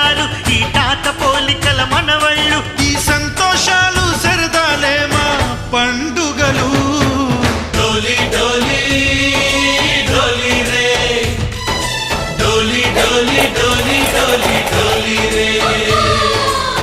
మనవరాలు ఈ తాత పోలికల మనవళ్ళు ఈ సంతోషాలు సరదాలేమా పండుగలు. డోలి డోలి డోలి రే. డోలి డోలి డోలి.